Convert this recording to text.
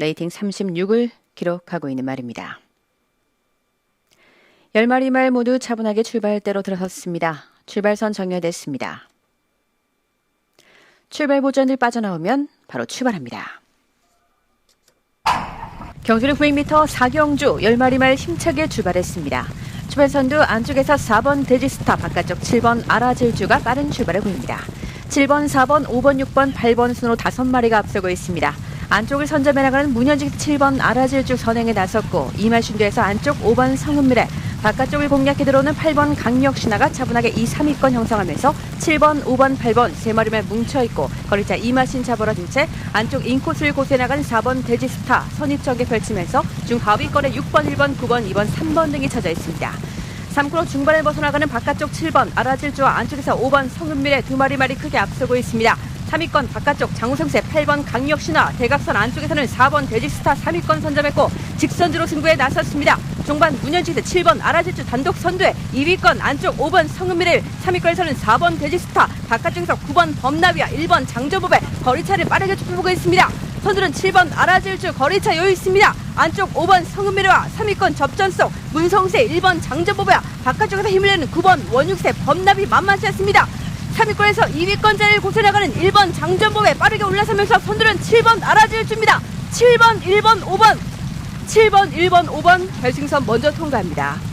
레이팅 36을 기록하고 있는 말입니다. 10마리 말 모두 차분하게 출발대로 들어섰습니다. 출발선 정렬됐습니다. 출발 보전들 빠져나오면 바로 출발합니다. 경주는 900m 4경주 10마리 말 힘차게 출발했습니다. 출발선도 안쪽에서 4번 데지스타 바깥쪽 7번 아라질주가 빠른 출발을 보입니다. 7번, 4번, 5번, 6번, 8번 순으로 5마리가 앞서고 있습니다. 안쪽을 선점해 나가는 문현직 7번 아라질주 선행에 나섰고 이말신도에서 안쪽 5번 성은미래 바깥쪽을 공략해 들어오는 8번 강력신하가 차분하게 2, 3위권 형성하면서 7번, 5번, 8번 세 마리만 뭉쳐있고 거리차 이마신 잡아라진 채 안쪽 인코스를 고수해 나간 4번 데지스타 선입적에 펼치면서 중하위권에 6번, 1번, 9번, 2번, 3번 등이 찾아 있습니다. 3코너 중반을 벗어나가는 바깥쪽 7번 아라질주와 안쪽에서 5번 성은미래 두 마리 말이 크게 앞서고 있습니다. 3위권 바깥쪽 장우성세 8번 강력신화 대각선 안쪽에서는 4번 데지스타 3위권 선점했고 직선주로 승부에 나섰습니다. 종반 문현지대 7번 아라질주 단독 선두에 2위권 안쪽 5번 성은미래 3위권에서는 4번 데지스타 바깥쪽에서 9번 범나비와 1번 장조법에 거리차를 빠르게 좁혀보고 있습니다. 선두는 7번 아라질주 거리차 여유 있습니다. 안쪽 5번 성은미래와 3위권 접전 속 문성세 1번 장조법과 바깥쪽에서 힘을 내는 9번 원육세 범나비 만만치 않습니다. 3위권에서 2위권 자리를 고쳐나가는 1번 장전범에 빠르게 올라서면서 선두는 7번 알아질줍니다. 7번, 1번, 5번. 7번, 1번, 5번 결승선 먼저 통과합니다.